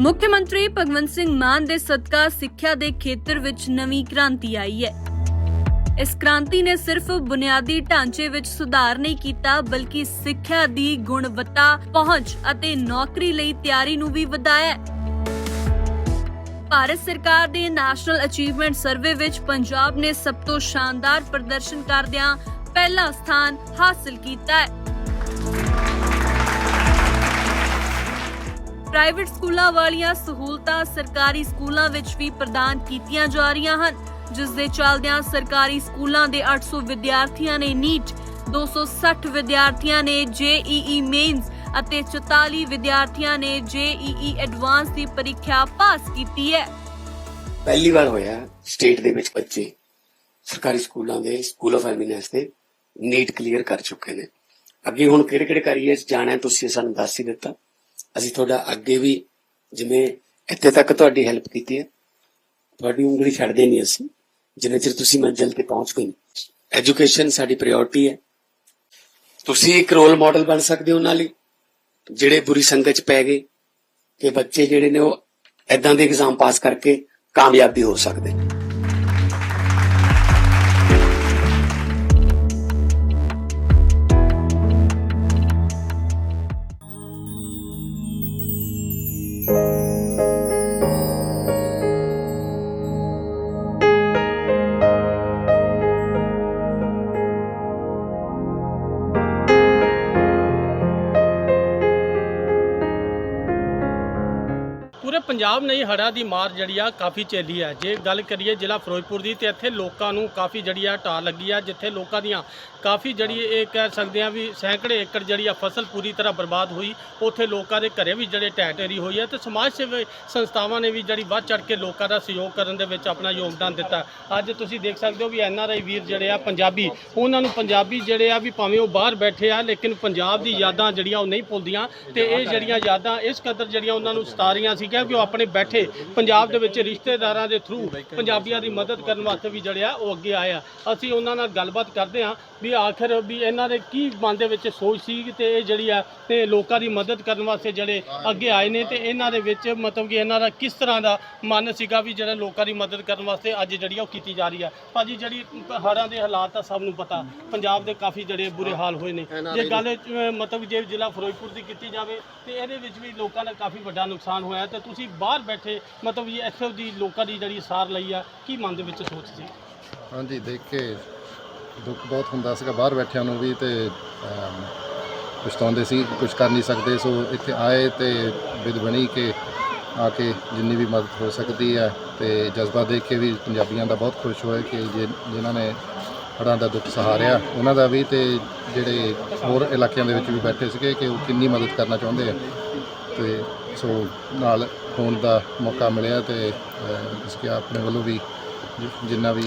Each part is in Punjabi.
ਮੁੱਖ ਮੰਤਰੀ ਭਗਵੰਤ ਸਿੰਘ ਮਾਨ ਦੇ ਸਦਕਾ ਸਿੱਖਿਆ ਦੇ ਖੇਤਰ ਵਿੱਚ ਨਵੀਂ ਕ੍ਰਾਂਤੀ ਆਈ ਹੈ। ਇਸ ਕ੍ਰਾਂਤੀ ਨੇ ਸਿਰਫ ਬੁਨਿਆਦੀ ਢਾਂਚੇ ਵਿੱਚ ਸੁਧਾਰ ਨਹੀਂ ਕੀਤਾ, ਬਲਕਿ ਸਿੱਖਿਆ ਦੀ ਗੁਣਵੱਤਾ, ਪਹੁੰਚ ਅਤੇ ਨੌਕਰੀ ਲਈ ਤਿਆਰੀ ਨੂੰ ਵੀ ਵਧਾਇਆ ਭਾਰਤ ਸਰਕਾਰ ਦੇ ਨੈਸ਼ਨਲ ਅਚੀਵਮੈਂਟ ਸਰਵੇ ਵਿੱਚ ਪੰਜਾਬ ਨੇ ਸਭ ਤੋਂ ਸ਼ਾਨਦਾਰ ਪ੍ਰਦਰਸ਼ਨ ਕਰਦਿਆਂ ਪਹਿਲਾ ਸਥਾਨ ਹਾਸਲ ਕੀਤਾ ਹੈ। ਪ੍ਰਾਈਵੇਟ ਸਕੂਲਾਂ ਵਾਲੀਆਂ ਸਹੂਲਤਾਂ ਸਰਕਾਰੀ ਸਕੂਲਾਂ ਵਿੱਚ ਵੀ ਪ੍ਰਦਾਨ ਕੀਤੀਆਂ ਜਾ ਰਹੀਆਂ ਹਨ, ਜਿਸ ਦੇ ਚੱਲਦਿਆਂ ਸਰਕਾਰੀ ਸਕੂਲਾਂ ਦੇ 800 ਵਿਦਿਆਰਥੀਆਂ ਨੇ ਨੀਟ 260 ਵਿਦਿਆਰਥੀਆਂ ਨੇ ਜੇਈਈ ਮੇਨਸ ਅਤੇ 44 ਵਿਦਿਆਰਥੀਆਂ ਨੇ ਜੇਈਈ ਐਡਵਾਂਸ ਦੀ ਪ੍ਰੀਖਿਆ ਪਾਸ ਕੀਤੀ ਹੈ। ਪਹਿਲੀ ਵਾਰ ਹੋਇਆ ਸਟੇਟ ਦੇ ਵਿੱਚ ਬੱਚੇ ਸਰਕਾਰੀ ਸਕੂਲਾਂ ਦੇ ਸਕੂਲ ਆਫ ਐਮੀਨੈਂਸ ਦੇ ਨੀਟ ਕਲੀਅਰ ਕਰ ਚੁੱਕੇ ਨੇ। ਅੱਗੇ ਹੁਣ ਕਿਹੜੇ ਕਿਹੜੇ ਕਰੀਏ ਜਾਣਾ ਤੁਸੀਂ ਸਾਨੂੰ ਦੱਸ ਹੀ ਦਿੱਤਾ। ਅਸੀਂ ਤੁਹਾਡਾ ਅੱਗੇ ਵੀ ਜਿਵੇਂ ਇੱਥੇ ਤੱਕ ਤੁਹਾਡੀ ਹੈਲਪ ਕੀਤੀ ਹੈ, ਤੁਹਾਡੀ ਉਂਗਲੀ ਛੱਡਦੇ ਨਹੀਂ ਅਸੀਂ, ਜਿੰਨੇ ਚਿਰ ਤੁਸੀਂ ਮੰਜ਼ਿਲ ਤੇ ਪਹੁੰਚ ਗਏ ਐਜੂਕੇਸ਼ਨ ਸਾਡੀ ਪ੍ਰਾਇੋਰਟੀ ਹੈ। ਤੁਸੀਂ ਇੱਕ ਰੋਲ ਮਾਡਲ ਬਣ ਸਕਦੇ ਹੋ ਉਹਨਾਂ ਲਈ, ਜਿਹੜੇ ਬੁਰੀ ਸੰਗਤ ਚ ਪੈ ਗਏ ਕਿ ਬੱਚੇ ਜਿਹੜੇ ਨੇ ਉਹ ਐਦਾਂ ਦੇ ਐਗਜ਼ਾਮ ਪਾਸ ਕਰਕੇ ਕਾਮਯਾਬ ਵੀ ਹੋ ਸਕਦੇ ਨੇ। ਪੰਜਾਬ ਨਹੀਂ ਹੜ੍ਹਾਂ ਦੀ ਮਾਰ ਜਿਹੜੀ ਆ ਕਾਫੀ ਚੱਲੀ ਹੈ ਜੇ ਗੱਲ ਕਰੀਏ ਜ਼ਿਲ੍ਹਾ ਫਿਰੋਜ਼ਪੁਰ ਦੀ ਤੇ ਇੱਥੇ ਲੋਕਾਂ ਨੂੰ ਕਾਫੀ ਜਿਹੜੀ ਆ ਢਾਹ ਲੱਗੀ ਆ ਜਿੱਥੇ ਲੋਕਾਂ ਦੀਆਂ ਕਾਫੀ ਜਿਹੜੀ ਇਹ ਕਹਿ ਸਕਦੇ ਆ ਵੀ ਸੈਂਕੜੇ ਏਕੜ ਜਿਹੜੀ ਆ ਫਸਲ ਪੂਰੀ ਤਰ੍ਹਾਂ ਬਰਬਾਦ ਹੋਈ। ਉੱਥੇ ਲੋਕਾਂ ਦੇ ਘਰੇ ਵੀ ਜਿਹੜੇ ਢਹਿ ਢੇਰੀ ਹੋਈ ਹੈ ਤੇ ਸਮਾਜ ਸੇਵੀ ਸੰਸਥਾਵਾਂ ਨੇ ਵੀ ਜਿਹੜੀ ਵੱਧ ਚੜ ਕੇ ਲੋਕਾਂ ਦਾ ਸਹਿਯੋਗ ਕਰਨ ਦੇ ਵਿੱਚ ਆਪਣਾ ਯੋਗਦਾਨ ਦਿੱਤਾ। ਅੱਜ ਤੁਸੀਂ ਦੇਖ ਸਕਦੇ ਹੋ ਵੀ ਐਨ ਆਰ ਆਈ ਵੀਰ ਜਿਹੜੇ ਆ ਪੰਜਾਬੀ ਉਹਨਾਂ ਨੂੰ ਪੰਜਾਬੀ ਜਿਹੜੇ ਆ ਵੀ ਭਾਵੇਂ ਉਹ ਬਾਹਰ ਬੈਠੇ ਆ ਲੇਕਿਨ ਪੰਜਾਬ ਦੀ ਯਾਦਾਂ ਜਿਹੜੀਆਂ ਉਹ ਨਹੀਂ ਭੁੱਲਦੀਆਂ। ਤੇ ਇਹ ਜਿਹੜੀਆਂ ਯਾਦਾਂ ਇਸ ਕਦਰ ਜਿਹੜੀਆਂ ਉਹਨਾਂ ਨੂੰ ਸਤਾ ਰਹੀਆਂ ਸੀ ਕਿ ਉਹ ਆਪਣੇ ਬੈਠੇ ਪੰਜਾਬ ਦੇ ਵਿੱਚ ਰਿਸ਼ਤੇਦਾਰਾਂ ਦੇ ਥਰੂ ਪੰਜਾਬੀਆਂ ਦੀ ਮਦਦ ਕਰਨ ਵਾਸਤੇ ਵੀ ਜਿਹੜੇ ਆ ਉਹ ਅੱਗੇ ਆਏ ਆ। ਅਸੀਂ ਉਹਨਾਂ ਨਾਲ ਗੱਲਬਾਤ ਕਰਦੇ ਆ ਵੀ ਆਖਰ ਵੀ ਇਹਨਾਂ ਦੇ ਕੀ ਮਨ ਦੇ ਵਿੱਚ ਸੋਚ ਸੀ ਤੇ ਇਹ ਜਿਹੜੀ ਆ ਤੇ ਲੋਕਾਂ ਦੀ ਮਦਦ ਕਰਨ ਵਾਸਤੇ ਜਿਹੜੇ ਅੱਗੇ ਆਏ ਨੇ ਤੇ ਇਹਨਾਂ ਦੇ ਵਿੱਚ ਮਤਲਬ ਕਿ ਇਹਨਾਂ ਦਾ ਕਿਸ ਤਰ੍ਹਾਂ ਦਾ ਮਨ ਸੀਗਾ ਵੀ ਜਿਹੜਾ ਲੋਕਾਂ ਦੀ ਮਦਦ ਕਰਨ ਵਾਸਤੇ ਅੱਜ ਜਿਹੜੀ ਉਹ ਕੀਤੀ ਜਾ ਰਹੀ ਆ। ਭਾਜੀ ਜਿਹੜੀ ਹੜ੍ਹਾਂ ਦੇ ਹਾਲਾਤ ਆ ਸਭ ਨੂੰ ਪਤਾ। ਪੰਜਾਬ ਦੇ ਕਾਫੀ ਜਿਹੜੇ ਬੁਰੇ ਹਾਲ ਹੋਏ ਨੇ। ਜੇ ਗੱਲ ਮਤਲਬ ਜੇ ਜ਼ਿਲ੍ਹਾ ਫਿਰੋਜ਼ਪੁਰ ਦੀ ਕੀਤੀ ਜਾਵੇ ਤੇ ਇਹਦੇ ਵਿੱਚ ਵੀ ਲੋਕਾਂ ਦਾ ਕਾਫੀ ਵੱਡਾ ਨੁਕਸਾਨ ਹੋਇਆ ਤੇ ਤੁਸੀਂ ਬਾਹਰ ਬੈਠੇ ਮਤਲਬ ਇਹ ਇੱਥੇ ਦੀ ਲੋਕਾਂ ਦੀ ਜਿਹੜੀ ਸਾਰ ਲਈ ਆ ਕੀ ਮਨ ਦੇ ਵਿੱਚ ਸੋਚ ਸੀ? ਹਾਂਜੀ ਦੇਖ ਕੇ ਦੁੱਖ ਬਹੁਤ ਹੁੰਦਾ ਸੀਗਾ ਬਾਹਰ ਬੈਠਿਆਂ ਨੂੰ ਵੀ ਤੇ ਅਮ, ਪਛਤਾਉਂਦੇ ਸੀ ਕੁਝ ਕਰ ਨਹੀਂ ਸਕਦੇ ਸੋ ਇੱਥੇ ਆਏ ਤੇ ਵਿਦ ਬਣੀ ਕਿ ਆ ਕੇ ਜਿੰਨੀ ਵੀ ਮਦਦ ਹੋ ਸਕਦੀ ਹੈ ਤੇ ਜਜ਼ਬਾ ਦੇਖ ਕੇ ਵੀ ਪੰਜਾਬੀਆਂ ਦਾ ਬਹੁਤ ਖੁਸ਼ ਹੋਏ ਕਿ ਜਿ- ਜਿਨ੍ਹਾਂ ਨੇ ਹੜ੍ਹਾਂ ਦਾ ਦੁੱਖ ਸਹਾਰਿਆ। ਉਹਨਾਂ ਦਾ ਵੀ ਤੇ ਜਿਹੜੇ ਹੋਰ ਇਲਾਕਿਆਂ ਦੇ ਵਿੱਚ ਵੀ ਬੈਠੇ ਸੀਗੇ ਕਿ ਉਹ ਕਿੰਨੀ ਮਦਦ ਕਰਨਾ ਚਾਹੁੰਦੇ ਆ। ਤੇ ਸੋ ਨਾਲ ਹੋਣ ਦਾ ਮੌਕਾ ਮਿਲਿਆ ਤੇ ਇਸ ਕੇ ਆਪਣੇ ਵੱਲੋਂ ਵੀ ਜਿ- ਜਿੰਨਾ ਵੀ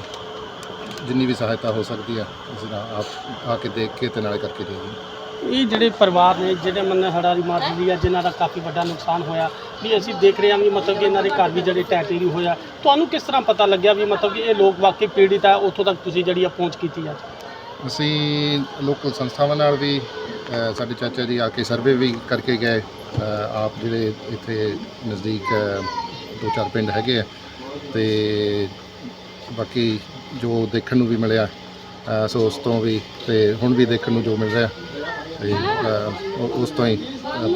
ਜਿੰਨੀ ਵੀ ਸਹਾਇਤਾ ਹੋ ਸਕਦੀ ਹੈ ਅਸੀਂ ਨਾਲ ਆਪ ਆ ਕੇ ਦੇਖ ਕੇ ਤੇ ਨਾਲੇ ਕਰਕੇ ਜਾਈਏ ਇਹ ਜਿਹੜੇ ਪਰਿਵਾਰ ਨੇ ਜਿਹੜੇ ਮਨ ਹੜ੍ਹਾਂ ਦੀ ਮਾਰ ਦੀ ਆ ਜਿਨ੍ਹਾਂ ਦਾ ਕਾਫੀ ਵੱਡਾ ਨੁਕਸਾਨ ਹੋਇਆ ਵੀ ਅਸੀਂ ਦੇਖ ਰਹੇ ਹਾਂ ਵੀ ਮਤਲਬ ਕਿ ਇਹਨਾਂ ਦੇ ਘਰ ਵੀ ਜਿਹੜੇ ਢੇਰੀ ਹੋਇਆ ਤੁਹਾਨੂੰ ਕਿਸ ਤਰ੍ਹਾਂ ਪਤਾ ਲੱਗਿਆ ਵੀ ਮਤਲਬ ਕਿ ਇਹ ਲੋਕ ਵਾਕਈ ਪੀੜਿਤ ਆ ਉੱਥੋਂ ਤੱਕ ਤੁਸੀਂ ਜਿਹੜੀ ਆ ਪਹੁੰਚ ਕੀਤੀ ਆ? ਅਸੀਂ ਲੋਕਲ ਸੰਸਥਾਵਾਂ ਨਾਲ ਵੀ ਅ, ਸਾਡੇ ਚਾਚਾ ਜੀ ਆ ਕੇ ਸਰਵੇ ਵੀ ਕਰਕੇ ਗਏ ਆਪ ਜਿਹੜੇ ਇੱਥੇ ਨਜ਼ਦੀਕ ਦੋ ਚਾਰ ਪਿੰਡ ਹੈਗੇ ਆ ਤੇ ਬਾਕੀ ਜੋ ਦੇਖਣ ਨੂੰ ਵੀ ਮਿਲਿਆ ਸੋ ਉਸ ਤੋਂ ਵੀ ਤੇ ਹੁਣ ਵੀ ਦੇਖਣ ਨੂੰ ਜੋ ਮਿਲ ਰਿਹਾ ਤੇ ਉਸ ਤੋਂ ਹੀ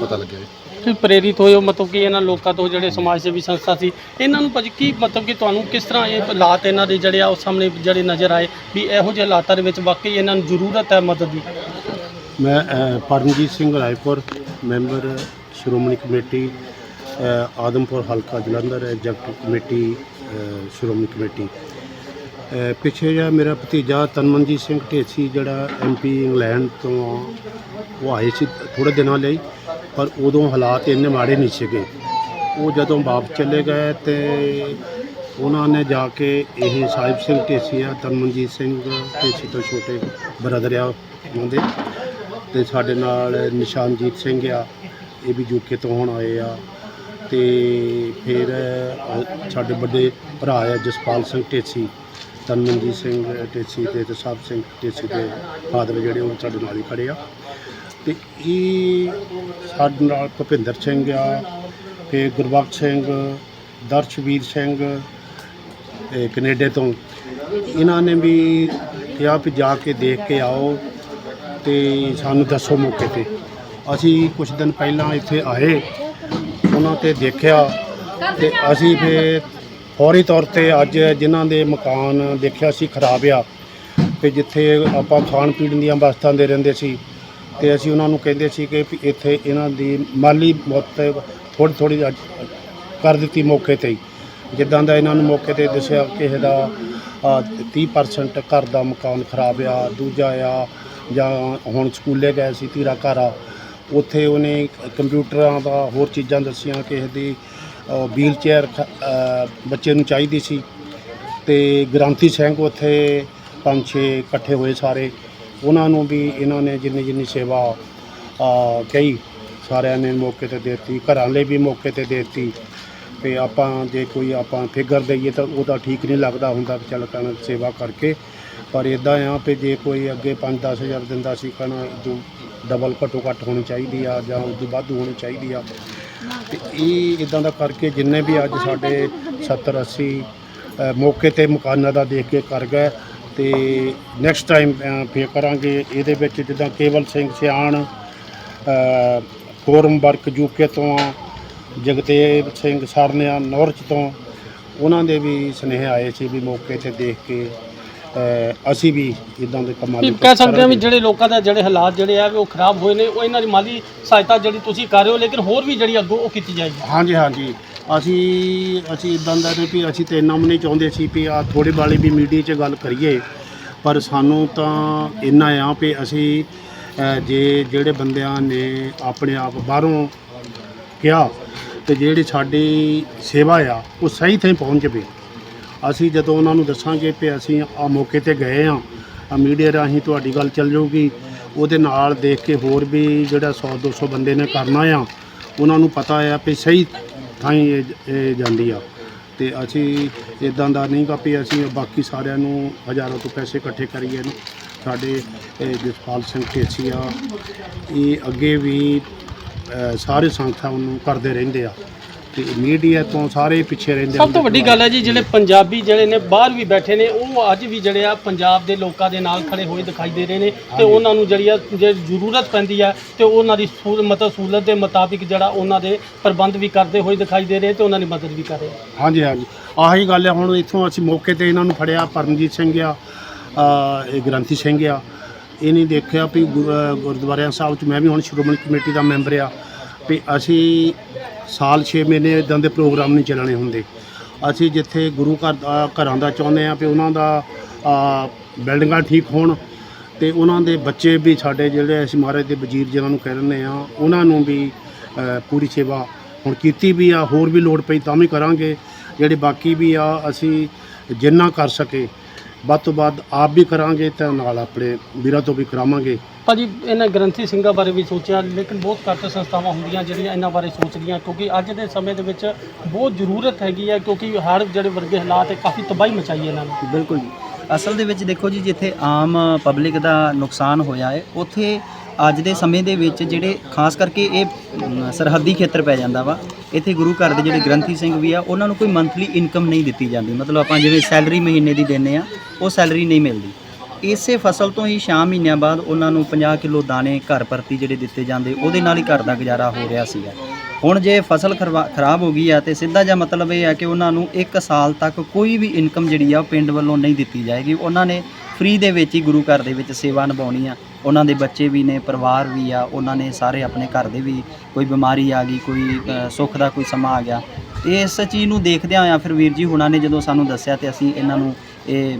ਪਤਾ ਲੱਗਿਆ ਕਿ ਪ੍ਰੇਰਿਤ ਹੋਏ ਹੋ ਮਤਲਬ ਕਿ ਇਹਨਾਂ ਲੋਕਾਂ ਤੋਂ ਜਿਹੜੇ ਸਮਾਜ ਸੇਵੀ ਸੰਸਥਾ ਸੀ ਇਹਨਾਂ ਨੂੰ ਭਾਜੀ ਕੀ ਮਤਲਬ ਕਿ ਤੁਹਾਨੂੰ ਕਿਸ ਤਰ੍ਹਾਂ ਇਹ ਹਾਲਾਤ ਇਹਨਾਂ ਦੇ ਜਿਹੜੇ ਆ ਉਹ ਸਾਹਮਣੇ ਜਿਹੜੇ ਨਜ਼ਰ ਆਏ ਵੀ ਇਹੋ ਜਿਹੇ ਹਾਲਾਤਾਂ ਦੇ ਵਿੱਚ ਵਾਕਈ ਇਹਨਾਂ ਨੂੰ ਜ਼ਰੂਰਤ ਹੈ ਮਦਦ ਦੀ? ਮੈਂ ਪਰਮਜੀਤ ਸਿੰਘ ਰਾਏਪੁਰ ਮੈਂਬਰ ਸ਼੍ਰੋਮਣੀ ਕਮੇਟੀ ਆਦਮਪੁਰ ਹਲਕਾ Jalandhar executive committee Shiromani committee. ਪਿੱਛੇ ਜਿਹਾ ਮੇਰਾ ਭਤੀਜਾ ਤਨਮਨਜੀਤ ਸਿੰਘ ਢੇਸੀ, ਜਿਹੜਾ ਐਮਪੀ ਇੰਗਲੈਂਡ ਤੋਂ ਉਹ ਆਏ ਸੀ ਥੋੜੇ ਦਿਨਾਂ ਲਈ, ਪਰ ਉਦੋਂ ਹਾਲਾਤ ਇੰਨੇ ਮਾੜੇ ਨਹੀਂ ਸੀਗੇ। ਉਹ ਜਦੋਂ ਵਾਪਸ ਚਲੇ ਗਏ ਤੇ ਉਹਨਾਂ ਨੇ ਜਾ ਕੇ ਇਹ ਸਾਹਿਬ ਸਿੰਘ ਢੇਸੀ ਆ, ਤਨਮਨਜੀਤ ਸਿੰਘ ਢੇਸੀ ਤੋਂ ਛੋਟੇ ਬ੍ਰਦਰ ਆ ਉਹਨਾਂ ਦੇ, ਤੇ ਸਾਡੇ ਨਾਲ ਨਿਸ਼ਾਨਜੀਤ ਸਿੰਘ ਆ। ਇਹ ਵੀ ਯੂਕੇ ਤੋਂ ਹੁਣ ਆਏ ਆ। ਤੇ ਫਿਰ ਅ, ਸਾਡੇ ਵੱਡੇ ਭਰਾ ਆ ਜਸਪਾਲ ਸਿੰਘ ਢੇਸੀ ਤਨਮਨਜੀਤ ਸਿੰਘ ਢੇਸੀ ਤੇ ਸਾਹਿਬ ਸਿੰਘ ਢੇਸੀ ਦੇ ਫਾਦਰ ਜਿਹੜੇ ਉਹ ਸਾਡੇ ਨਾਲ ਹੀ ਖੜੇ ਆ। ਤੇ ਇਹ ਸਾਡੇ ਨਾਲ ਭੁਪਿੰਦਰ ਸਿੰਘ ਆ ਤੇ ਗੁਰਬਖਸ਼ ਸਿੰਘ ਦਰਸ਼ਵੀਰ ਸਿੰਘ ਇਹ ਕੈਨੇਡਾ ਤੋਂ। ਇਹਨਾਂ ਨੇ ਵੀ ਕਿਹਾ ਵੀ ਜਾ ਕੇ ਦੇਖ ਕੇ ਆਓ ਤੇ ਸਾਨੂੰ ਦੱਸੋ ਮੌਕੇ ਤੇ। ਅਸੀਂ ਕੁਝ ਦਿਨ ਪਹਿਲਾਂ ਇੱਥੇ ਆਏ ਉਹਨਾਂ ਤੇ ਦੇਖਿਆ ਤੇ ਅਸੀਂ ਫਿਰ ਫੌਰੀ ਤੌਰ ਤੇ ਅੱਜ ਜਿਨ੍ਹਾਂ ਦੇ ਮਕਾਨ ਦੇਖਿਆ ਸੀ ਖਰਾਬ ਆ ਤੇ ਜਿੱਥੇ ਆਪਾਂ ਖਾਣ ਪੀਣ ਦੀਆਂ ਵਸਤਾਂ ਦੇ ਰਹਿੰਦੇ ਸੀ ਤੇ ਅਸੀਂ ਉਹਨਾਂ ਨੂੰ ਕਹਿੰਦੇ ਸੀ ਕਿ ਇੱਥੇ ਇਹਨਾਂ ਦੀ ਮਾਲੀ ਮੌਤ ਥੋੜ੍ਹੀ ਥੋੜ੍ਹੀ ਅੱਜ ਕਰ ਦਿੱਤੀ ਮੌਕੇ ਤੇ ਜਿੱਦਾਂ ਦਾ ਇਹਨਾਂ ਨੂੰ ਮੌਕੇ ਤੇ ਦੱਸਿਆ ਕਿਸੇ ਦਾ ਅ, 30% ਘਰ ਦਾ ਮਕਾਨ ਖਰਾਬ ਆ ਦੂਜਾ ਆ ਜਾਂ ਹੁਣ ਸਕੂਲੇ ਗਏ ਸੀ ਤੀਰਾ ਘਰ ਆ ਉੱਥੇ ਉਹਨੇ ਕੰਪਿਊਟਰਾਂ ਦਾ ਹੋਰ ਚੀਜ਼ਾਂ ਦੱਸੀਆਂ ਕਿਸੇ ਦੀ ਵੀਲ ਚੇਅਰ ਬੱਚੇ ਨੂੰ ਚਾਹੀਦੀ ਸੀ ਤੇ ਗ੍ਰਾਂਤੀ ਸਿੰਘ ਉੱਥੇ ਪੰਜ ਛੇ ਇਕੱਠੇ ਹੋਏ ਸਾਰੇ। ਉਹਨਾਂ ਨੂੰ ਵੀ ਇਹਨਾਂ ਨੇ ਜਿੰਨੀ ਜਿੰਨੀ ਸੇਵਾ ਕਹੀ, ਸਾਰਿਆਂ ਨੇ ਮੌਕੇ ਤੇ ਦਿੱਤੀ, ਘਰਾਂ ਲਈ ਵੀ ਮੌਕੇ ਤੇ ਦਿੱਤੀ। ਤੇ ਆਪਾਂ ਜੇ ਕੋਈ ਆਪਾਂ ਫਿਗਰ ਦਈਏ ਤਾਂ ਉਹਦਾ ਠੀਕ ਨਹੀਂ ਲੱਗਦਾ ਹੁੰਦਾ ਵੀ ਚੱਲ ਕਣ ਸੇਵਾ ਕਰਕੇ ਪਰ ਇਦਾਂ ਆ ਵੀ ਜੇ ਕੋਈ ਅੱਗੇ 5-10 ਹਜ਼ਾਰ ਦਿੰਦਾ ਸੀ ਕਹਣਾ ਜੋ ਡਬਲ ਘੱਟੋ ਘੱਟ ਹੋਣੀ ਚਾਹੀਦੀ ਆ ਜਾਂ ਉਸ ਤੋਂ ਵੱਧ ਹੋਣੀ ਚਾਹੀਦੀ ਆ। ਤੇ ਇਹ ਇਦਾਂ ਦਾ ਕਰਕੇ ਜਿੰਨੇ ਵੀ ਅੱਜ ਸਾਡੇ 70 80 ਮੌਕੇ ਤੇ ਮਕਾਨਾਂ ਦਾ ਦੇਖ ਕੇ ਕਰ ਗਏ ਤੇ ਨੈਕਸਟ ਟਾਈਮ ਫੇਰ ਕਰਾਂਗੇ। ਇਹਦੇ ਵਿੱਚ ਜਿੱਦਾਂ ਕੇਵਲ ਸਿੰਘ ਸਿਆਣ ਅ, ਫੋਰਮ ਵਰਕ ਯੂਕੇ ਤੋਂ ਆ ਜਗਤੇਵ ਸਿੰਘ ਸਰਨਿਆ ਨੌਰਚ ਤੋਂ ਉਹਨਾਂ ਦੇ ਵੀ ਸੁਨੇਹੇ ਆਏ ਸੀ ਵੀ ਮੌਕੇ ਤੇ ਦੇਖ ਕੇ ਅਸੀਂ ਵੀ ਇਦਾਂ ਦੇ ਕੰਮਾਂ ਵਿੱਚ ਕਹਿ ਸਕਦੇ ਹਾਂ ਵੀ। ਜਿਹੜੇ ਲੋਕਾਂ ਦਾ ਜਿਹੜੇ ਹਾਲਾਤ ਜਿਹੜੇ ਆ ਵੀ ਉਹ ਖਰਾਬ ਹੋਏ ਨੇ ਉਹ ਇਹਨਾਂ ਦੀ ਮਾਲੀ ਸਹਾਇਤਾ ਜਿਹੜੀ ਤੁਸੀਂ ਕਰ ਰਹੇ ਹੋ ਲੇਕਿਨ ਹੋਰ ਵੀ ਜਿਹੜੀ ਅੱਗੋਂ ਉਹ ਕੀਤੀ ਜਾਏਗੀ। ਹਾਂਜੀ ਹਾਂਜੀ। ਅਸੀਂ ਅਸੀਂ ਇਦਾਂ ਦਾ ਵੀ ਅਸੀਂ ਤੇ ਇੰਨਾ ਵੀ ਨਹੀਂ ਚਾਹੁੰਦੇ ਸੀ ਵੀ ਆ ਥੋੜੇ ਵਾਲੀ ਵੀ ਮੀਡੀਆ 'ਚ ਗੱਲ ਕਰੀਏ ਪਰ ਸਾਨੂੰ ਤਾਂ ਇੰਨਾ ਆ ਵੀ ਅਸੀਂ ਜੇ ਜਿਹੜੇ ਬੰਦਿਆਂ ਨੇ ਆਪਣੇ ਆਪ ਬਾਹਰੋਂ ਕਿਹਾ ਤੇ ਜਿਹੜੀ ਸਾਡੀ ਸੇਵਾ ਆ ਉਹ ਸਹੀ ਥਾਂ ਪਹੁੰਚ ਜਾਵੇ। ਅਸੀਂ ਜਦੋਂ ਉਹਨਾਂ ਨੂੰ ਦੱਸਾਂਗੇ ਕਿ ਅਸੀਂ ਆ ਮੌਕੇ ਤੇ ਗਏ ਆ ਆ ਮੀਡੀਆ ਰਾਹੀਂ ਤੁਹਾਡੀ ਗੱਲ ਚੱਲ ਜਾਊਗੀ। ਉਹਦੇ ਨਾਲ ਦੇਖ ਕੇ ਹੋਰ ਵੀ ਜਿਹੜਾ 100 200 ਬੰਦੇ ਨੇ ਕਰਨਾ ਆ, ਉਹਨਾਂ ਨੂੰ ਪਤਾ ਆ ਵੀ ਸਹੀ ਥਾਂ ਇਹ ਜਾਂਦੀ ਆ। ਤੇ ਅਸੀਂ ਇਦਾਂ ਦਾ ਨਹੀਂ ਗਾ ਵੀ ਅਸੀਂ ਬਾਕੀ ਸਾਰਿਆਂ ਨੂੰ ਹਜ਼ਾਰਾਂ ਤੋਂ ਪੈਸੇ ਇਕੱਠੇ ਕਰੀਏ ਨਾ। ਸਾਡੇ ਜਸਪਾਲ ਸਿੰਘ ਢੇਸੀ ਆ ਇਹ ਅੱਗੇ ਵੀ ਸਾਰੇ ਸੰਸਥਾ ਨੂੰ ਕਰਦੇ ਰਹਿੰਦੇ ਆ। ਤੇ ਮੀਡੀਆ ਤੋਂ ਸਾਰੇ ਪਿੱਛੇ ਰਹਿੰਦੇ ਸਭ ਤੋਂ ਵੱਡੀ ਗੱਲ ਹੈ ਜੀ ਜਿਹੜੇ ਪੰਜਾਬੀ ਜਿਹੜੇ ਨੇ ਬਾਹਰ ਵੀ ਬੈਠੇ ਨੇ ਉਹ ਅੱਜ ਵੀ ਜਿਹੜੇ ਆ ਪੰਜਾਬ ਦੇ ਲੋਕਾਂ ਦੇ ਨਾਲ ਖੜੇ ਹੋਏ ਦਿਖਾਈ ਦੇ ਰਹੇ ਨੇ ਤੇ ਉਹਨਾਂ ਨੂੰ ਜਿਹੜੀ ਆ ਜੇ ਜ਼ਰੂਰਤ ਪੈਂਦੀ ਆ ਤੇ ਉਹਨਾਂ ਦੀ ਸਹੂਲ- ਮਤਲਬ ਸਹੂਲਤ ਦੇ ਮੁਤਾਬਿਕ ਜਿਹੜਾ ਉਹਨਾਂ ਦੇ ਪ੍ਰਬੰਧ ਵੀ ਕਰਦੇ ਹੋਏ ਦਿਖਾਈ ਦੇ ਰਹੇ ਤੇ ਉਹਨਾਂ ਦੀ ਮਦਦ ਵੀ ਕਰ ਰਹੇ ਆ। ਹਾਂਜੀ ਹਾਂਜੀ। ਆਹੀ ਗੱਲ ਹੈ ਹੁਣ ਇੱਥੋਂ ਅਸੀਂ ਮੌਕੇ ਤੇ ਇਹਨਾਂ ਨੂੰ ਫੜਿਆ ਪਰਮਜੀਤ ਸਿੰਘ ਆ ਅ, ਇਹ ਗ੍ਰੰਥੀ ਸਿੰਘ ਆ। ਇਹ ਨਹੀਂ ਦੇਖਿਆ ਵੀ ਗੁ- ਅ, ਗੁਰਦੁਆਰਿਆਂ ਸਾਹਿਬ ਚ ਮੈਂ ਵੀ ਹੁਣ ਸ਼੍ਰੋਮਣੀ ਕਮੇਟੀ ਦਾ ਮੈਂਬਰ ਆ। ਵੀ ਅਸੀਂ ਸਾਲ 6 ਮਹੀਨੇ ਇਦਾਂ ਦੇ ਪ੍ਰੋਗਰਾਮ ਨਹੀਂ ਚੱਲਣੇ ਹੁੰਦੇ। ਅਸੀਂ ਜਿੱਥੇ ਗੁਰੂ ਘਰ ਦਾ, ਘਰਾਂ ਦਾ ਚਾਹੁੰਦੇ ਆ ਵੀ ਉਹਨਾਂ ਦਾ ਬਿਲਡਿੰਗਾਂ ਠੀਕ ਹੋਣ ਤੇ ਉਹਨਾਂ ਦੇ ਬੱਚੇ ਵੀ ਸਾਡੇ ਜਿਹੜੇ ਅਸੀਂ ਮਹਾਰਾਜ ਦੇ ਵਜ਼ੀਰ ਜਿਹਨਾਂ ਨੂੰ ਕਹਿ ਦਿੰਦੇ ਆ ਉਹਨਾਂ ਨੂੰ ਵੀ ਪੂਰੀ ਸੇਵਾ ਹੁਣ ਕੀਤੀ ਵੀ ਆ, ਹੋਰ ਵੀ ਲੋੜ ਪਈ ਤਾਂ ਵੀ ਕਰਾਂਗੇ। ਜਿਹੜੇ ਬਾਕੀ ਵੀ ਆ, ਅਸੀਂ ਜਿੰਨਾ ਕਰ ਸਕੇ, ਵੱਧ ਤੋਂ ਵੱਧ ਆਪ ਵੀ ਕਰਾਂਗੇ ਤੇ ਨਾਲ ਆਪਣੇ ਵੀਰਾਂ ਤੋਂ ਵੀ ਕਰਾਵਾਂਗੇ। ਭਾਜੀ, ਇਹਨਾਂ ਗ੍ਰੰਥੀ ਸਿੰਘਾਂ ਬਾਰੇ ਵੀ ਸੋਚਿਆ, ਲੇਕਿਨ ਬਹੁਤ ਘੱਟ ਸੰਸਥਾਵਾਂ ਹੁੰਦੀਆਂ ਜਿਹੜੀਆਂ ਇਹਨਾਂ ਬਾਰੇ ਸੋਚਦੀਆਂ ਕਿਉਂਕਿ ਅੱਜ ਦੇ ਸਮੇਂ ਦੇ ਵਿੱਚ ਬਹੁਤ ਜ਼ਰੂਰਤ ਹੈਗੀ ਹੈ ਕਿਉਂਕਿ ਹੜ੍ਹ ਜਿਹੜੇ ਵਰਗੇ ਹਾਲਾਤ ਹੈ, ਕਾਫੀ ਤਬਾਹੀ ਮਚਾਈ ਇਹਨਾਂ ਨੇ। ਬਿਲਕੁਲ ਜੀ। ਅਸਲ ਦੇ ਵਿੱਚ ਦੇਖੋ ਜੀ, ਜਿੱਥੇ ਆਮ ਪਬਲਿਕ ਦਾ ਨੁਕਸਾਨ ਹੋਇਆ ਹੈ, ਉੱਥੇ ਅੱਜ ਦੇ ਸਮੇਂ ਦੇ ਵਿੱਚ ਜਿਹੜੇ, ਖਾਸ ਕਰਕੇ ਇਹ ਸਰਹੱਦੀ ਖੇਤਰ ਪੈ ਜਾਂਦਾ ਵਾ, ਇੱਥੇ ਗੁਰੂ ਘਰ ਦੇ ਜਿਹੜੇ ਗ੍ਰੰਥੀ ਸਿੰਘ ਵੀ ਆ, ਉਹਨਾਂ ਨੂੰ ਕੋਈ ਮੰਥਲੀ ਇਨਕਮ ਨਹੀਂ ਦਿੱਤੀ ਜਾਂਦੀ। ਮਤਲਬ ਆਪਾਂ ਜਿਵੇਂ ਸੈਲਰੀ ਮਹੀਨੇ ਦੀ ਦਿੰਨੇ ਆ, ਉਹ ਸੈਲਰੀ ਨਹੀਂ ਮਿਲਦੀ। ਇਸੇ ਫਸਲ ਤੋਂ ਹੀ 6 ਮਹੀਨਿਆਂ ਬਾਅਦ ਉਹਨਾਂ ਨੂੰ 50 ਕਿਲੋ ਦਾਣੇ ਘਰ ਪ੍ਰਤੀ ਜਿਹੜੇ ਦਿੱਤੇ ਜਾਂਦੇ, ਉਹਦੇ ਨਾਲ ਹੀ ਘਰ ਦਾ ਗੁਜ਼ਾਰਾ ਹੋ ਰਿਹਾ ਸੀਗਾ। ਹੁਣ ਜੇ ਫਸਲ ਖਰਵਾ- ਖਰਾਬ ਹੋ ਗਈ ਆ ਤੇ ਸਿੱਧਾ ਜਿਹਾ ਮਤਲਬ ਇਹ ਆ ਕਿ ਉਹਨਾਂ ਨੂੰ 1 ਸਾਲ ਤੱਕ ਕੋਈ ਵੀ ਇਨਕਮ ਜਿਹੜੀ ਆ ਉਹ ਪਿੰਡ ਵੱਲੋਂ ਨਹੀਂ ਦਿੱਤੀ ਜਾਏਗੀ। ਉਹਨਾਂ ਨੇ ਫ੍ਰੀ ਦੇ ਵਿੱਚ ਹੀ ਗੁਰੂ ਘਰ ਦੇ ਵਿੱਚ ਸੇਵਾ ਨਿਭਾਉਣੀ ਆ। ਉਹਨਾਂ ਦੇ ਬੱਚੇ ਵੀ ਨੇ, ਪਰਿਵਾਰ ਵੀ ਆ, ਉਹਨਾਂ ਨੇ ਸਾਰੇ ਆਪਣੇ ਘਰ ਦੇ ਵੀ ਕੋਈ ਬਿਮਾਰੀ ਆ ਗਈ, ਕੋਈ ਸੁੱਖ ਦਾ ਕੋਈ ਸਮਾਂ ਆ ਗਿਆ। ਇਸ ਚੀਜ਼ ਨੂੰ ਦੇਖਦਿਆਂ ਹੋਇਆਂ ਫਿਰ ਵੀਰ ਜੀ ਹੁਣਾਂ ਨੇ ਜਦੋਂ ਸਾਨੂੰ ਦੱਸਿਆ ਤੇ ਅਸੀਂ ਇਹਨਾਂ ਨੂੰ ਇਹ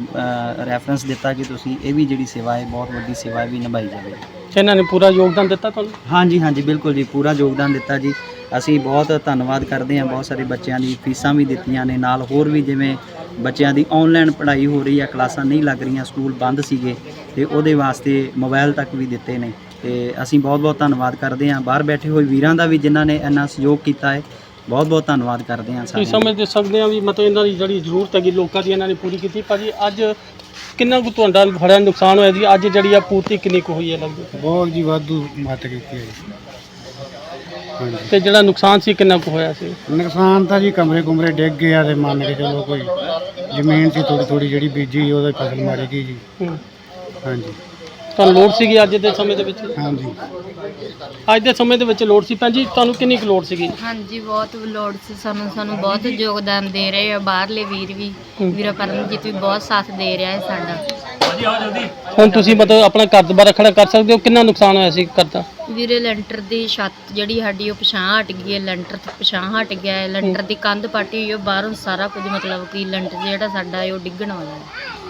ਰੈਫਰੈਂਸ ਦਿੱਤਾ ਕਿ ਤੁਸੀਂ ਇਹ ਵੀ ਜਿਹੜੀ ਸੇਵਾ ਹੈ ਬਹੁਤ ਵੱਡੀ ਸੇਵਾ ਹੈ ਵੀ ਨਿਭਾਈ ਜਾਵੇ। ਇਹਨਾਂ ਨੇ ਪੂਰਾ ਯੋਗਦਾਨ ਦਿੱਤਾ ਤੁਹਾਨੂੰ? ਹਾਂਜੀ ਹਾਂਜੀ ਬਿਲਕੁਲ ਜੀ ਪੂਰਾ ਯੋਗਦਾਨ ਦਿੱਤਾ ਜੀ। ਅਸੀਂ ਬਹੁਤ ਧੰਨਵਾਦ ਕਰਦੇ ਹਾਂ ਬਹੁਤ ਸਾਰੇ ਬੱਚਿਆਂ ਦੀ ਫੀਸਾਂ ਵੀ ਦਿੱਤੀਆਂ ਨੇ ਨਾਲ ਹੋਰ ਵੀ ਜਿਵੇਂ ਬੱਚਿਆਂ ਦੀ ਆਨਲਾਈਨ ਪੜ੍ਹਾਈ ਹੋ ਰਹੀ ਆ ਕਲਾਸਾਂ ਨਹੀਂ ਲੱਗ ਰਹੀਆਂ ਸਕੂਲ ਬੰਦ ਸੀਗੇ ਤੇ ਉਹਦੇ ਵਾਸਤੇ ਮੋਬਾਈਲ ਤੱਕ ਵੀ ਦਿੱਤੇ ਨੇ। ਤੇ ਅਸੀਂ ਬਹੁਤ ਬਹੁਤ ਧੰਨਵਾਦ ਕਰਦੇ ਹਾਂ। ਬਾਹਰ ਬੈਠੇ ਹੋਏ ਵੀਰਾਂ ਦਾ ਵੀ ਜਿਨ੍ਹਾਂ ਨੇ ਇੰਨਾ ਸਹਿਯੋਗ ਕੀਤਾ ਹੈ ਬਹੁਤ ਬਹੁਤ ਧੰਨਵਾਦ ਕਰਦੇ ਹਾਂ ਤੁਸੀਂ ਸਾਰਿਆਂ ਦਾ। ਸਮਝ ਸਕਦੇ ਆ ਵੀ ਮਤਲਬ ਇਹਨਾਂ ਦੀ ਜਿਹੜੀ ਜ਼ਰੂਰਤ ਹੈਗੀ ਲੋਕਾਂ ਦੀ ਇਹਨਾਂ ਨੇ ਪੂਰੀ ਕੀਤੀ। ਭਾਜੀ ਅੱਜ ਕਿੰਨਾ ਕੁ ਤੁਹਾਡਾ ਬੜਾ ਨੁਕਸਾਨ ਹੋਇਆ ਜੀ? ਅੱਜ ਜਿਹੜੀ ਆ ਪੂਰਤੀ ਕਿੰਨੀ ਕੁ ਹੋਈ ਹੈ ਲੱਗਦਾ? ਬਹੁਤ ਜੀ ਵਾਧੂ ਮਤ ਕੀਤੀ ਹੈ ਹਾਂਜੀ। ਤੇ ਜਿਹੜਾ ਨੁਕਸਾਨ ਸੀ ਕਿੰਨਾ ਕੁ ਹੋਇਆ ਸੀ? ਨੁਕਸਾਨ ਤਾਂ ਜੀ ਕਮਰੇ ਕੁਮਰੇ ਡਿੱਗ ਗਏ ਆ ਤੇ ਮੰਨ ਕੇ ਚਲੋ ਕੋਈ ਜ਼ਮੀਨ ਸੀ ਥੋੜੀ ਥੋੜੀ ਜਿਹੜੀ ਬੀਜੀ ਉਹਦਾ ਫਸਲ ਮਾਰੀ ਗਈ ਜੀ। ਹੂੰ। ਹਾਂਜੀ। ਤੁਹਾਨੂੰ ਲੋੜ ਸੀਗੀ ਅੱਜ ਦੇ ਸਮੇਂ ਦੇ ਵਿੱਚ? ਹਾਂਜੀ। ਅੱਜ ਦੇ ਸਮੇਂ ਦੇ ਵਿੱਚ ਲੋੜ ਸੀ। ਭੈਣ ਜੀ ਤੁਹਾਨੂੰ ਕਿੰਨੀ ਕੁ ਲੋੜ ਸੀਗੀ? ਹਾਂਜੀ ਬਹੁਤ ਲੋੜ ਸੀ ਸਾਨੂੰ। ਸਾਨੂੰ ਬਹੁਤ ਯੋਗਦਾਨ ਦੇ ਰਹੇ ਆ ਬਾਹਰਲੇ ਵੀਰ ਵੀ। ਵੀਰਾ ਪਰਮਜੀਤ ਵੀ ਬਹੁਤ ਸਾਥ ਦੇ ਰਿਹਾ ਹੈ ਸਾਡਾ। ਹੁਣ ਤੁਸੀਂ ਮਤਲਬ ਆਪਣਾ ਘਰ ਦੁਬਾਰਾ ਖੜਾ ਕਰ ਸਕਦੇ ਹੋ? ਕਿੰਨਾ ਨੁਕਸਾਨ ਹੋਇਆ ਸੀ ਘਰ ਦਾ? ਵੀਰੇ ਲੈਂਟਰ ਦੀ ਛੱਤ ਜਿਹੜੀ ਸਾਡੀ ਉਹ ਪਛਾਂ ਹਟ ਗਈ ਹੈ। ਲੈਂਟਰ ਤੇ ਪਛਾਂ ਹਟ ਗਿਆ ਹੈ। ਲੈਂਟਰ ਦੀ ਕੰਧ ਪਾਟੀ ਹੋਈ ਹੈ। ਬਾਹਰੋਂ ਸਾਰਾ ਕੁਝ ਮਤਲਬ ਕਿ ਲੈਂਟਰ ਜਿਹੜਾ ਸਾਡਾ ਹੈ ਉਹ ਡਿੱਗਣ ਵਾਲਾ ਹੈ।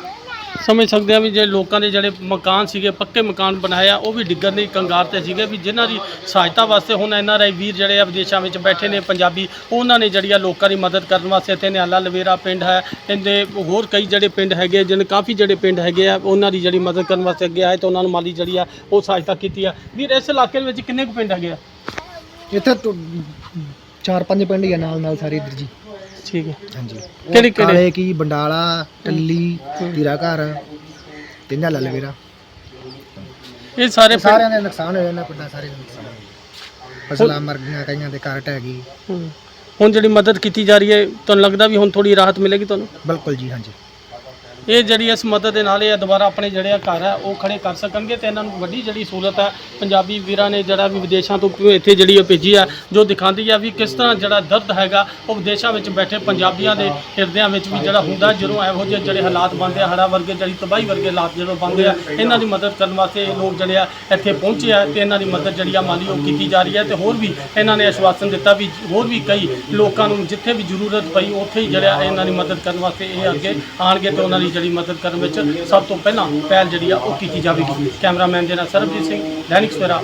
ਸਮਝ ਸਕਦੇ ਆ ਵੀ ਜੇ ਲੋਕਾਂ ਦੇ ਜਿਹੜੇ ਮਕਾਨ ਸੀਗੇ, ਪੱਕੇ ਮਕਾਨ ਬਣਾਏ ਆ, ਉਹ ਵੀ ਡਿੱਗਣ ਦੀ ਕੰਗਾਰ ਤੇ ਸੀਗੇ ਵੀ ਜਿਨ੍ਹਾਂ ਦੀ ਸਹਾਇਤਾ ਵਾਸਤੇ ਹੁਣ ਐਨ ਆਰ ਆਈ ਵੀਰ ਜਿਹੜੇ ਆ ਵਿਦੇਸ਼ਾਂ ਵਿੱਚ ਬੈਠੇ ਨੇ, ਪੰਜਾਬੀ, ਉਹਨਾਂ ਨੇ ਜਿਹੜੀ ਆ ਲੋਕਾਂ ਦੀ ਮਦਦ ਕਰਨ ਵਾਸਤੇ ਇੱਥੇ ਨਿਆਲਾ ਲਵੇਰਾ ਪਿੰਡ ਹੈ, ਇਹਦੇ ਹੋਰ ਕਈ ਜਿਹੜੇ ਪਿੰਡ ਹੈਗੇ ਜਿਹਨ ਕਾਫੀ ਜਿਹੜੇ ਪਿੰਡ ਹੈਗੇ ਆ, ਉਹਨਾਂ ਦੀ ਜਿਹੜੀ ਮਦਦ ਕਰਨ ਵਾਸਤੇ ਅੱਗੇ ਆਏ ਤੇ ਉਹਨਾਂ ਨੂੰ ਮਾਲੀ ਜਿਹੜੀ ਆ, ਉਹ ਸਹਾਇਤਾ ਕੀਤੀ ਆ। ਵੀਰ, ਇਸ ਇਲਾਕੇ ਦੇ ਵਿੱਚ ਕਿੰਨੇ ਕੁ ਪਿੰਡ ਹੈਗੇ ਆ? ਇੱਥੇ ਤੋਂ ਚਾਰ ਪੰਜ ਪਿੰਡ ਹੀ ਆ ਨਾਲ ਨਾਲ ਸਾਰੇ ਇੱਧਰ ਜੀ। ਠੀਕ ਹੈ। ਹਾਂਜੀ। ਕਿਹੜੇ ਕਿਹੜੇ? ਕਾਲੇ ਕੀ ਬੰਡਾਲਾ ਟੱਲੀ ਤੀਰਾ ਘਰ ਤਿੰਨਾ ਲੱਲ ਵੀਰਾ। ਇਹ ਸਾਰੇ ਪਿੰਡ- ਸਾਰਿਆਂ ਦੇ ਨੁਕਸਾਨ ਹੋਏ ਨੇ ਪਿੰਡਾਂ ਸਾਰੇ ਦੇ ਨੁਕਸਾਨ। ਹੋਏ ਫਸਲਾਂ ਮਰ ਗਈਆਂ ਕਈਆਂ ਦੇ ਘਰ ਢਹਿ ਗਈ। ਹੂੰ। ਹੁਣ ਜਿਹੜੀ ਮਦਦ ਕੀਤੀ ਜਾ ਰਹੀ ਹੈ ਤੁਹਾਨੂੰ ਲੱਗਦਾ ਵੀ ਹੁਣ ਥੋੜੀ ਰਾਹਤ ਮਿਲੇਗੀ ਤੁਹਾਨੂੰ? ਬਿਲਕੁਲ ਜੀ ਹਾਂਜੀ। ਇਹ ਜਿਹੜੀ ਇਸ ਮਦਦ ਦੇ ਨਾਲ ਇਹ ਦੁਬਾਰਾ ਆਪਣੇ ਜਿਹੜੇ ਆ ਘਰ ਹੈ ਉਹ ਖੜੇ ਕਰ ਸਕਣਗੇ ਤੇ ਇਹਨਾਂ ਨੂੰ ਵੱਡੀ ਜਿਹੜੀ ਸਹੂਲਤ ਹੈ ਪੰਜਾਬੀ ਵੀਰਾਂ ਨੇ ਜਿਹੜਾ ਵੀ ਵਿਦੇਸ਼ਾਂ ਤੋਂ ਇੱਥੇ ਜਿਹੜੀ ਉਹ ਭੇਜੀ ਆ, ਜੋ ਦਿਖਾਉਂਦੀ ਆ ਵੀ ਕਿਸ ਤਰ੍ਹਾਂ ਜਿਹੜਾ ਦਰਦ ਹੈਗਾ, ਉਹ ਵਿਦੇਸ਼ਾਂ ਵਿੱਚ ਬੈਠੇ ਪੰਜਾਬੀਆਂ ਦੇ ਹਿਰਦਿਆਂ ਵਿੱਚ ਵੀ ਜਿਹੜਾ ਹੁੰਦਾ, ਜਦੋਂ ਇਹੋ ਜਿਹੇ ਜਿਹੜੇ ਹਾਲਾਤ ਬਣਦੇ ਆ ਹੜਾ ਵਰਗੇ, ਜਿਹੜੀ ਤਬਾਹੀ ਵਰਗੇ ਹਾਲਾਤ ਜਦੋਂ ਬਣਦੇ ਆ, ਇਹਨਾਂ ਦੀ ਮਦਦ ਕਰਨ ਵਾਸਤੇ ਇਹ ਲੋਕ ਜਿਹੜੇ ਆ ਇੱਥੇ ਪਹੁੰਚੇ ਆ ਤੇ ਇਹਨਾਂ ਦੀ ਮਦਦ ਜਿਹੜੀ ਆ ਮਾਲੀ ਉਹ ਕੀਤੀ ਜਾ ਰਹੀ ਹੈ ਤੇ ਹੋਰ ਵੀ ਇਹਨਾਂ ਨੇ ਆਸ਼ਵਾਸਨ ਦਿੱਤਾ ਵੀ ਹੋਰ ਵੀ ਕਈ ਲੋਕਾਂ ਨੂੰ ਜਿੱਥੇ ਵੀ ਜ਼ਰੂਰਤ ਪਈ, ਉੱਥੇ ਹੀ ਜਿਹੜਾ ਇਹਨਾਂ ਦੀ ਮਦਦ ਕਰਨ ਵਾਸਤੇ ਇਹ ਅੱਗੇ ਆਣਗੇ ਤੇ ਉਹਨਾਂ ਦੀ ਜਿਹੜੀ ਮਦਦ ਕਰਨ ਵਿੱਚ ਸਭ ਤੋਂ ਪਹਿਲਾਂ ਪਹਿਲ ਜਿਹੜੀ ਆ ਉਹ ਕੀਤੀ ਜਾਵੇਗੀ। ਕੈਮਰਾਮੈਨ ਦੇ ਨਾਲ ਸਰਬਜੀਤ ਸਿੰਘ, ਦੈਨਿਕ ਸਵੇਰਾ